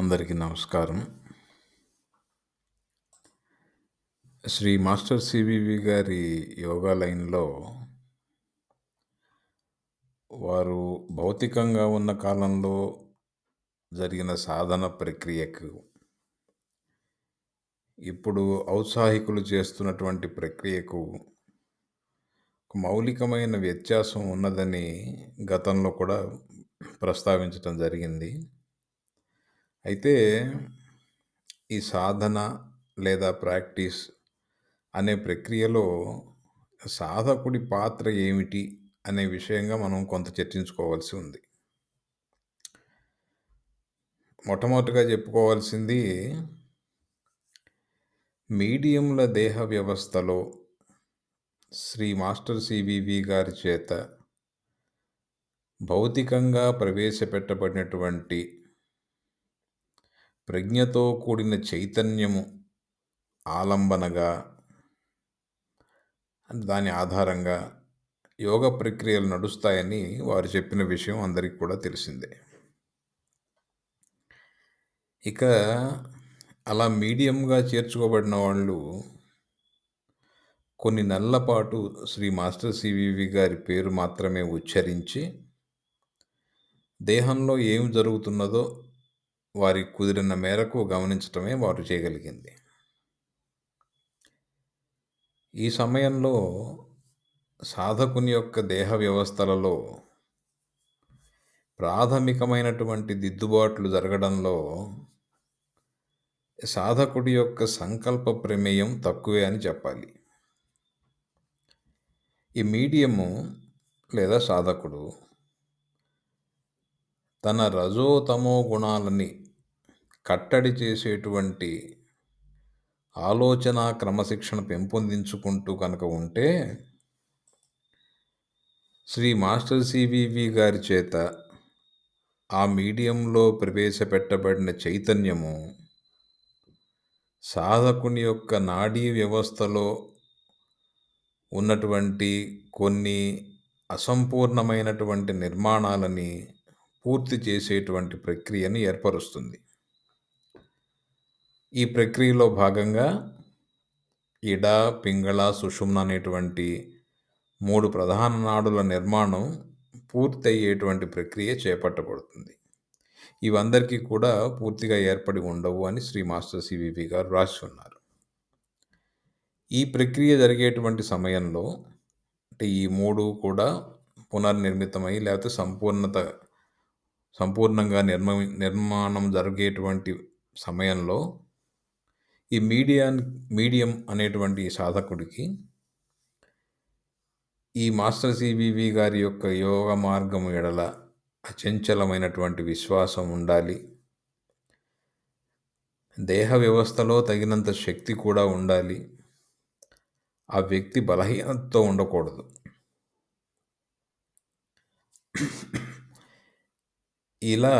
అందరికీ నమస్కారం. Shri master CVV గారి యోగా లైన్లో వారు భౌతికంగా ఉన్న కాలంలో జరిగిన సాధన ప్రక్రియకు ఇప్పుడు ఔత్సాహికులు చేస్తున్నటువంటి ప్రక్రియకు ఒక మౌలికమైన వ్యత్యాసం ఉన్నదని గతంలో కూడా ప్రస్తావించటం జరిగింది. అయితే ఈ సాధన లేదా ప్రాక్టీస్ అనే ప్రక్రియలో సాధకుడి పాత్ర ఏమిటి అనే విషయంగా మనం కొంత చర్చించుకోవాల్సి ఉంది. మొట్టమొదటిగా చెప్పుకోవాల్సింది మీడియంల దేహ వ్యవస్థలో శ్రీ మాస్టర్ సివివి గారి చేత భౌతికంగా ప్రవేశపెట్టబడినటువంటి ప్రజ్ఞతో కూడిన చైతన్యము ఆలంబనగా దాని ఆధారంగా యోగ ప్రక్రియలు నడుస్తాయని వారు చెప్పిన విషయం అందరికీ కూడా తెలిసిందే. ఇక అలా మీడియంగా చేర్చుకోబడిన వాళ్ళు కొన్ని నెలల పాటు శ్రీ మాస్టర్ సివివి గారి పేరు మాత్రమే ఉచ్చరించి దేహంలో ఏం జరుగుతున్నదో వారికి కుదిరిన మేరకు గమనించటమే వారు చేయగలిగింది. ఈ సమయంలో సాధకుని యొక్క దేహ వ్యవస్థలలో ప్రాథమికమైనటువంటి దిద్దుబాట్లు జరగడంలో సాధకుడి యొక్క సంకల్ప ప్రమేయం తక్కువే అని చెప్పాలి. ఈ మీడియము లేదా సాధకుడు తన రజోతమో గుణాలని కట్టడి చేసేటువంటి ఆలోచన క్రమశిక్షణ పెంపొందించుకుంటూ కనుక ఉంటే శ్రీ మాస్టర్ సివివి గారి చేత ఆ మీడియంలో ప్రవేశపెట్టబడిన చైతన్యము సాధకుని యొక్క నాడీ వ్యవస్థలో ఉన్నటువంటి కొన్ని అసంపూర్ణమైనటువంటి నిర్మాణాలని పూర్తి చేసేటువంటి ప్రక్రియని ఏర్పరుస్తుంది. ఈ ప్రక్రియలో భాగంగా ఇడ పింగళ సుషుమ్న అనేటువంటి మూడు ప్రధాన నాడుల నిర్మాణం పూర్తయ్యేటువంటి ప్రక్రియ చేపట్టబడుతుంది. ఇవందరికీ కూడా పూర్తిగా ఏర్పడి ఉండవు అని శ్రీ మాస్టర్ సివివి గారు రాసి ఉన్నారు ఈ ప్రక్రియ జరిగేటువంటి సమయంలో అంటే ఈ మూడు కూడా పునర్నిర్మితమై లేకపోతే సంపూర్ణత సంపూర్ణంగా నిర్మ నిర్మాణం జరిగేటువంటి సమయంలో ఈ మీడియా మీడియం అనేటువంటి సాధకుడికి ఈ మాస్టర్ సిబివి గారి యొక్క యోగ మార్గం ఎడల అచంచలమైనటువంటి విశ్వాసం ఉండాలి. దేహ వ్యవస్థలో తగినంత శక్తి కూడా ఉండాలి. ఆ వ్యక్తి బలహీనతతో ఉండకూడదు. ఇలా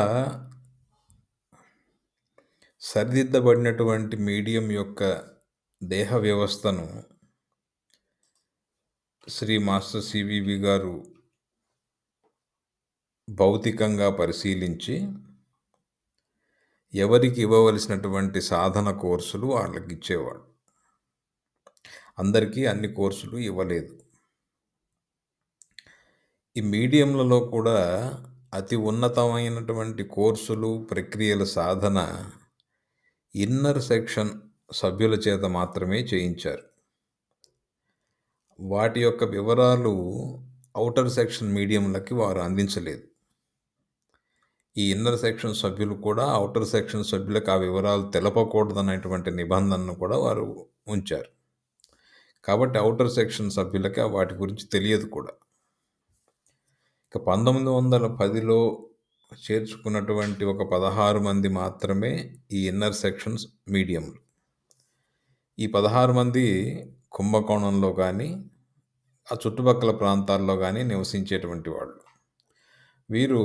సరిదిద్దబడినటువంటి మీడియం యొక్క దేహ వ్యవస్థను శ్రీ మాస్టర్ సివివి గారు భౌతికంగా పరిశీలించి ఎవరికి ఇవ్వవలసినటువంటి సాధన కోర్సులు వాళ్ళకి ఇచ్చేవాడు అందరికీ అన్ని కోర్సులు ఇవ్వలేదు. ఈ మీడియంలలో కూడా అతి ఉన్నతమైనటువంటి కోర్సులు ప్రక్రియల సాధన ఇన్నర్ సెక్షన్ సభ్యుల చేత మాత్రమే చేయించారు. వాటి యొక్క వివరాలు అవుటర్ సెక్షన్ మీడియంలకి వారు అందించలేదు. ఈ ఇన్నర్ సెక్షన్ సభ్యులు కూడా అవుటర్ సెక్షన్ సభ్యులకు ఆ వివరాలు తెలపకూడదనేటువంటి నిబంధనను కూడా వారు ఉంచారు. కాబట్టి అవుటర్ సెక్షన్ సభ్యులకి వాటి గురించి తెలియదు కూడా. ఇక పంతొమ్మిది వందల పదిలో చేర్చుకున్నటువంటి ఒక పదహారు మంది మాత్రమే ఈ ఇన్నర్ సెక్షన్స్ మీడియంలు. ఈ పదహారు మంది కుంభకోణంలో కానీ ఆ చుట్టుపక్కల ప్రాంతాల్లో కానీ నివసించేటువంటి వాళ్ళు. వీరు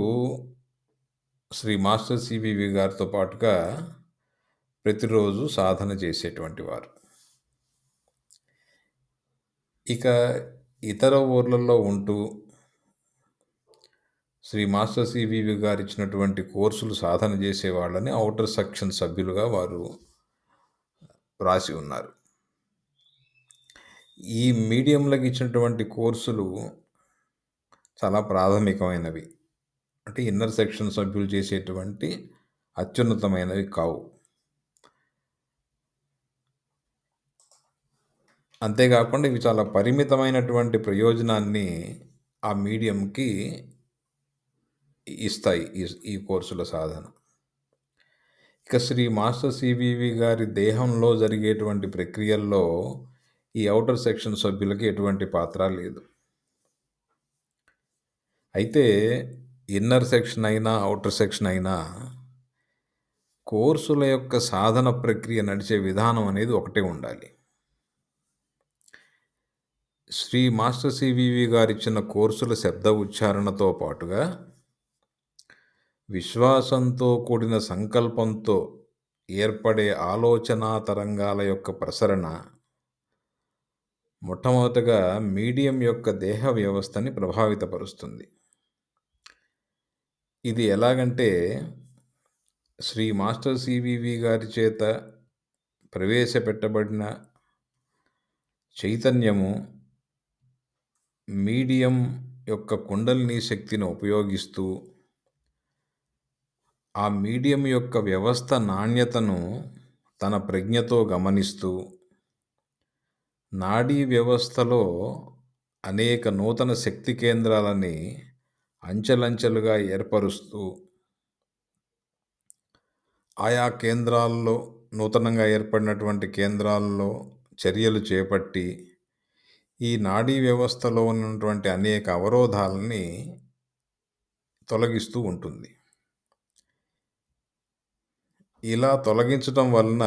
శ్రీ మాస్టర్ సిబివి గారితో పాటుగా ప్రతిరోజు సాధన చేసేటువంటి వారు. ఇక ఇతర ఊర్లలో ఉంటూ శ్రీ మాస్టర్ సివివి గారు ఇచ్చినటువంటి కోర్సులు సాధన చేసేవాళ్ళని ఔటర్ సెక్షన్ సభ్యులుగా వారు రాసి ఉన్నారు. ఈ మీడియంలకు ఇచ్చినటువంటి కోర్సులు చాలా ప్రాథమికమైనవి. అంటే ఇన్నర్ సెక్షన్ సభ్యులు చేసేటువంటి అత్యున్నతమైనవి కావు. అంతేకాకుండా ఇవి చాలా పరిమితమైనటువంటి ప్రయోజనాన్ని ఆ మీడియంకి ఇస్తాయి ఈ ఈ కోర్సుల సాధన. ఇక శ్రీ మాస్టర్ సివివి గారి దేహంలో జరిగేటువంటి ప్రక్రియల్లో ఈ ఔటర్ సెక్షన్ సభ్యులకి ఎటువంటి పాత్ర లేదు. అయితే ఇన్నర్ సెక్షన్ అయినా ఔటర్ సెక్షన్ అయినా కోర్సుల యొక్క సాధన ప్రక్రియ నడిచే విధానం అనేది ఒకటే ఉండాలి. శ్రీ మాస్టర్ సివివి గారిచ్చిన కోర్సుల శబ్ద ఉచ్చారణతో పాటుగా విశ్వాసంతో కూడిన సంకల్పంతో ఏర్పడే ఆలోచనా తరంగాల యొక్క ప్రసరణ మొట్టమొదటగా మీడియం యొక్క దేహ వ్యవస్థని ప్రభావితపరుస్తుంది. ఇది ఎలాగంటే శ్రీ మాస్టర్ సివివి గారి చేత ప్రవేశపెట్టబడిన చైతన్యము మీడియం యొక్క కుండలిని శక్తిని ఉపయోగిస్తూ ఆ మీడియం యొక్క వ్యవస్థ నాణ్యతను తన ప్రజ్ఞతో గమనిస్తూ నాడీ వ్యవస్థలో అనేక నూతన శక్తి కేంద్రాలని అంచెలంచెలుగా ఏర్పరుస్తూ ఆయా కేంద్రాల్లో నూతనంగా ఏర్పడినటువంటి కేంద్రాల్లో చర్యలు చేపట్టి ఈ నాడీ వ్యవస్థలో ఉన్నటువంటి అనేక అవరోధాలని తొలగిస్తూ ఉంటుంది. ఇలా తొలగించటం వలన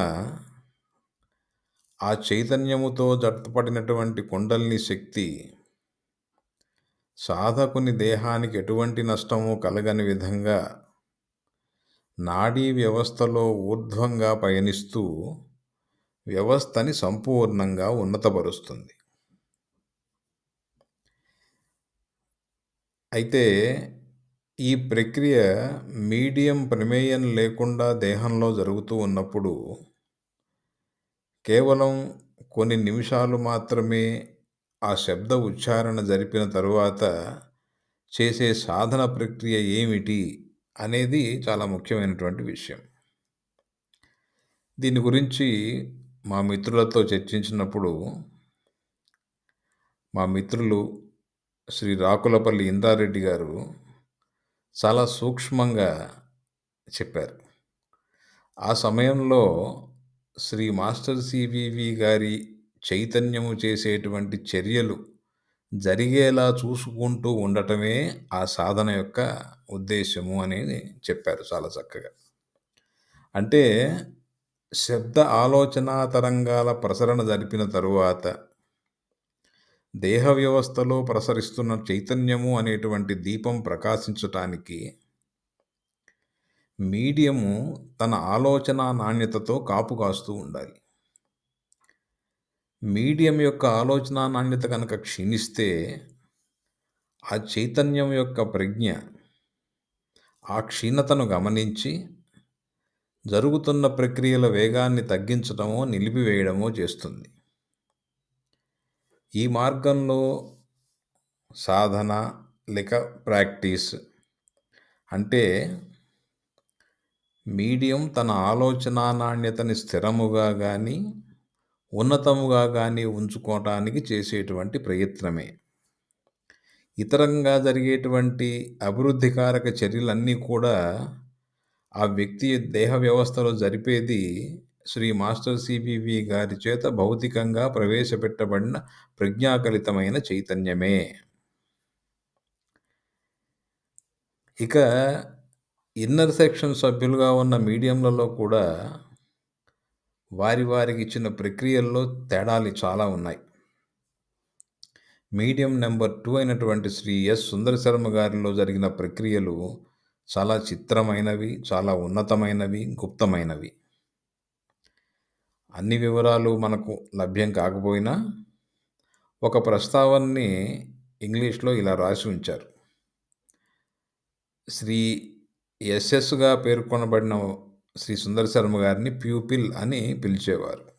ఆ చైతన్యముతో జతపడినటువంటి కుండలిని శక్తి సాధకుని దేహానికి ఎటువంటి నష్టము కలగని విధంగా నాడీ వ్యవస్థలో ఊర్ధ్వంగా పయనిస్తూ వ్యవస్థని సంపూర్ణంగా ఉన్నతపరుస్తుంది. అయితే ఈ ప్రక్రియ మీడియం ప్రమేయం లేకుండా దేహంలో జరుగుతూ ఉన్నప్పుడు కేవలం కొన్ని నిమిషాలు మాత్రమే ఆ శబ్ద ఉచ్చారణ జరిపిన తరువాత చేసే సాధన ప్రక్రియ ఏమిటి అనేది చాలా ముఖ్యమైనటువంటి విషయం. దీని గురించి మా మిత్రులతో చర్చించినప్పుడు మా మిత్రులు శ్రీ రాకులపల్లి ఇందారెడ్డి గారు చాలా సూక్ష్మంగా చెప్పారు. ఆ సమయంలో శ్రీ మాస్టర్ సివివి గారి చైతన్యము చేసేటువంటి చర్యలు జరిగేలా చూసుకుంటూ ఉండటమే ఆ సాధన యొక్క ఉద్దేశము అనేది చెప్పారు చాలా చక్కగా. అంటే శబ్ద ఆలోచన తరంగాల ప్రసరణ జరిపిన తరువాత దేహ వ్యవస్థలో ప్రసరిస్తున్న చైతన్యము అనేటువంటి దీపం ప్రకాశించటానికి మీడియము తన ఆలోచన నాణ్యతతో కాపు కాస్తూ ఉండాలి. మీడియం యొక్క ఆలోచన నాణ్యత కనుక క్షీణిస్తే ఆ చైతన్యం యొక్క ప్రజ్ఞ ఆ క్షీణతను గమనించి జరుగుతున్న ప్రక్రియల వేగాన్ని తగ్గించడమో నిలిపివేయడమో చేస్తుంది. ఈ మార్గంలో సాధన లేక ప్రాక్టీస్ అంటే మీడియం తన ఆలోచన నాణ్యతని స్థిరముగా కానీ ఉన్నతముగా కానీ ఉంచుకోవటానికి చేసేటువంటి ప్రయత్నమే. ఇతరంగా జరిగేటువంటి అభివృద్ధికారక చర్యలన్నీ కూడా ఆ వ్యక్తి దేహ వ్యవస్థలో జరిపేది శ్రీ మాస్టర్ సిపివి గారి చేత భౌతికంగా ప్రవేశపెట్టబడిన ప్రజ్ఞాకలితమైన చైతన్యమే. ఇక ఇన్నర్ సెక్షన్ సభ్యులుగా ఉన్న మీడియంలలో కూడా వారి వారికి ఇచ్చిన ప్రక్రియల్లో తేడాలు చాలా ఉన్నాయి. మీడియం నెంబర్ టూ అయినటువంటి శ్రీ ఎస్ సుందర శర్మ గారిలో జరిగిన ప్రక్రియలు చాలా చిత్రమైనవి చాలా ఉన్నతమైనవి గుప్తమైనవి. అన్ని వివరాలు మనకు లభ్యం కాకపోయినా ఒక ప్రస్తావనని ఇంగ్లీష్లో ఇలా రాసి ఉంచారు. శ్రీ ఎస్ఎస్గా పేర్కొనబడిన శ్రీ సుందర శర్మ గారిని ప్యూపిల్ అని పిలిచేవారు.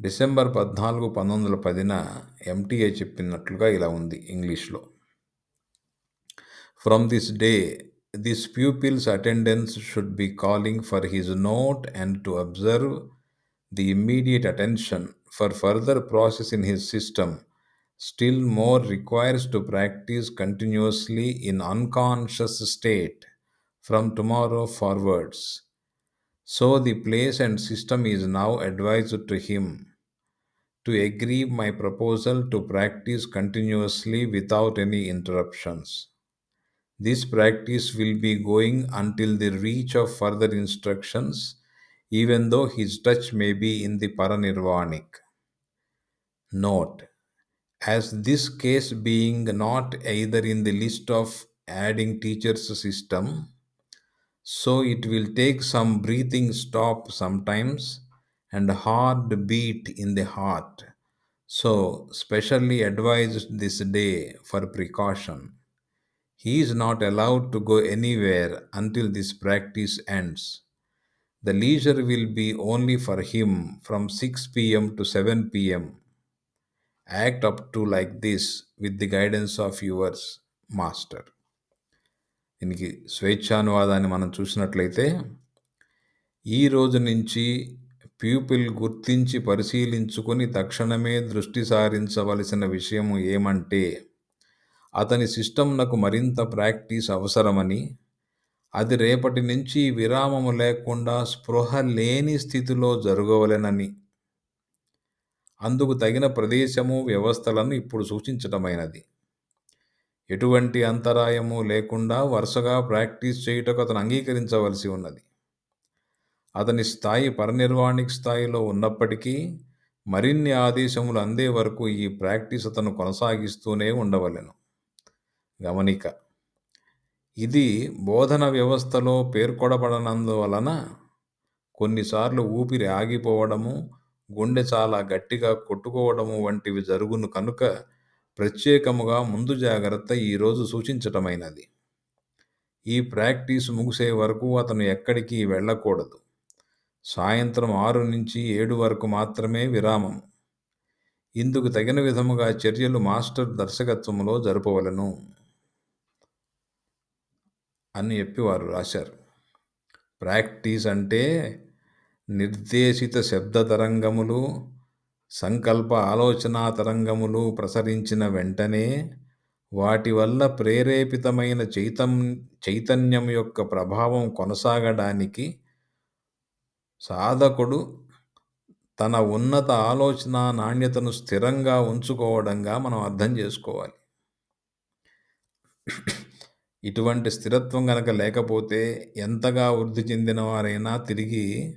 డిసెంబర్ పద్నాలుగు పంతొమ్మిది వందల పదిన ఎంటీఏ చెప్పినట్లుగా ఇలా ఉంది ఇంగ్లీష్లో. From this day this pupil's attendance should be calling for his note and to observe the immediate attention for further process in his system. Still more requires to practice continuously in unconscious state from tomorrow forwards. So the place and system is now advised to him to agree my proposal to practice continuously without any interruptions. This practice will be going until the reach of further instructions, even though his touch may be in the paranirvanic. Note as this case being not either in the list of adding teachers system so it will take some breathing stop sometimes and hard beat in the heart so specially advised this day for precaution he is not allowed to go anywhere until this practice ends. The leisure will be only for him from 6 pm to 7 pm act up to like this with the guidance of yours master దీనికి స్వేచ్ఛానువాదాన్ని మనం చూసినట్లయితే ఈ రోజు నుంచి pupil గుర్తించి పరిశీలించుకొని తక్షణమే దృష్టి సారించవలసిన విషయం ఏమంటే అతని సిస్టంనకు మరింత ప్రాక్టీస్ అవసరమని అది రేపటి నుంచి విరామము లేకుండా స్పృహ లేని స్థితిలో జరగవలెనని. అందుకు తగిన ప్రదేశము వ్యవస్థలను ఇప్పుడు సూచించటమైనది. ఎటువంటి అంతరాయము లేకుండా వరుసగా ప్రాక్టీస్ చేయుటకు అతను అంగీకరించవలసి ఉన్నది. అతని స్థాయి పరనిర్వాణిక స్థాయిలో ఉన్నప్పటికీ మరిన్ని ఆదేశములు అందే వరకు ఈ ప్రాక్టీస్ అతను కొనసాగిస్తూనే ఉండవలెను. గమనిక. ఇది బోధన వ్యవస్థలో పేర్కొనబడనందువలన కొన్నిసార్లు ఊపిరి ఆగిపోవడము గుండె చాలా గట్టిగా కొట్టుకోవడము వంటివి జరుగును కనుక ప్రత్యేకముగా ముందు జాగ్రత్త ఈరోజు సూచించటమైనది. ఈ ప్రాక్టీస్ ముగిసే వరకు అతను ఎక్కడికి వెళ్ళకూడదు. సాయంత్రం ఆరు నుంచి ఏడు వరకు మాత్రమే విరామము ఇందుకు తగిన విధముగా చర్యలు మాస్టర్ దర్శకత్వంలో జరపవలను. అని చెప్పి వారు రాశారు. ప్రాక్టీస్ అంటే నిర్దేశిత శబ్ద తరంగములు సంకల్ప ఆలోచనా తరంగములు ప్రసరించిన వెంటనే వాటి వల్ల ప్రేరేపితమైన చైతం చైతన్యం యొక్క ప్రభావం కొనసాగడానికి సాధకుడు తన ఉన్నత ఆలోచన నాణ్యతను స్థిరంగా ఉంచుకోవడంగా మనం అర్థం చేసుకోవాలి. ఇటువంటి స్థిరత్వం కనుక లేకపోతే ఎంతగా వృద్ధి చెందిన వారైనా తిరిగి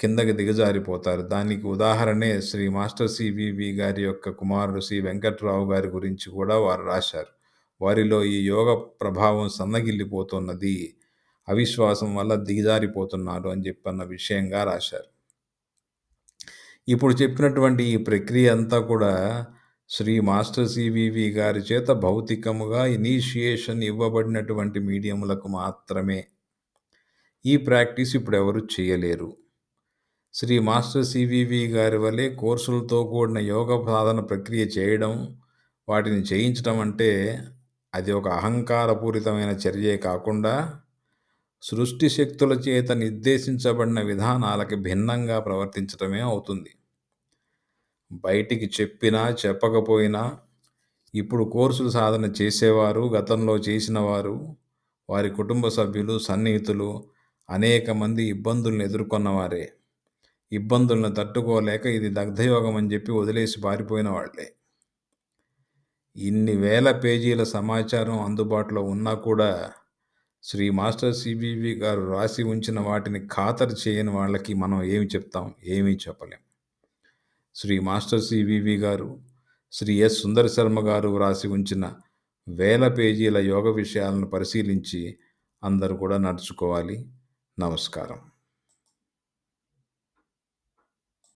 కిందకి దిగజారిపోతారు. దానికి ఉదాహరణే శ్రీ మాస్టర్ సివివి గారి యొక్క కుమారుడు శ్రీ వెంకట్రావు గారి గురించి కూడా వారు రాశారు. వారిలో ఈ యోగ ప్రభావం సన్నగిల్లిపోతున్నది అవిశ్వాసం వల్ల దిగజారిపోతున్నారు అని చెప్పన్న విషయంగా రాశారు. ఇప్పుడు చెప్పినటువంటి ఈ ప్రక్రియ అంతా కూడా శ్రీ మాస్టర్ సివివి గారి చేత భౌతికముగా ఇనీషియేషన్ ఇవ్వబడినటువంటి మీడియములకు మాత్రమే. ఈ ప్రాక్టీస్ ఇప్పుడు ఎవరు చేయలేరు. శ్రీ మాస్టర్ సివివి గారి వలె కోర్సులతో కూడిన యోగ సాధన ప్రక్రియ చేయడం వాటిని చేయించడం అంటే అది ఒక అహంకారపూరితమైన చర్యే కాకుండా సృష్టి శక్తుల చేత నిర్దేశించబడిన విధానాలకి భిన్నంగా ప్రవర్తించడమే అవుతుంది. బయటికి చెప్పినా చెప్పకపోయినా ఇప్పుడు కోర్సులు సాధన చేసేవారు గతంలో చేసిన వారు వారి కుటుంబ సభ్యులు సన్నిహితులు అనేక మంది ఇబ్బందులను ఎదుర్కొన్నవారే ఇబ్బందులను తట్టుకోలేక ఇది దగ్ధయోగం అని చెప్పి వదిలేసి పారిపోయిన వాళ్ళే. ఇన్ని వేల పేజీల సమాచారం అందుబాటులో ఉన్నా కూడా శ్రీ మాస్టర్ సిబివి గారు రాసి ఉంచిన వాటిని ఖాతరు చేయని వాళ్ళకి మనం ఏమి చెప్తాం? ఏమీ చెప్పలేం. శ్రీ మాస్టర్ సివివి గారు శ్రీ ఎస్ సుందర శర్మ గారు వ్రాసి ఉంచిన వేల పేజీల యోగ విషయాలను పరిశీలించి అందరూ కూడా నడుచుకోవాలి. నమస్కారం.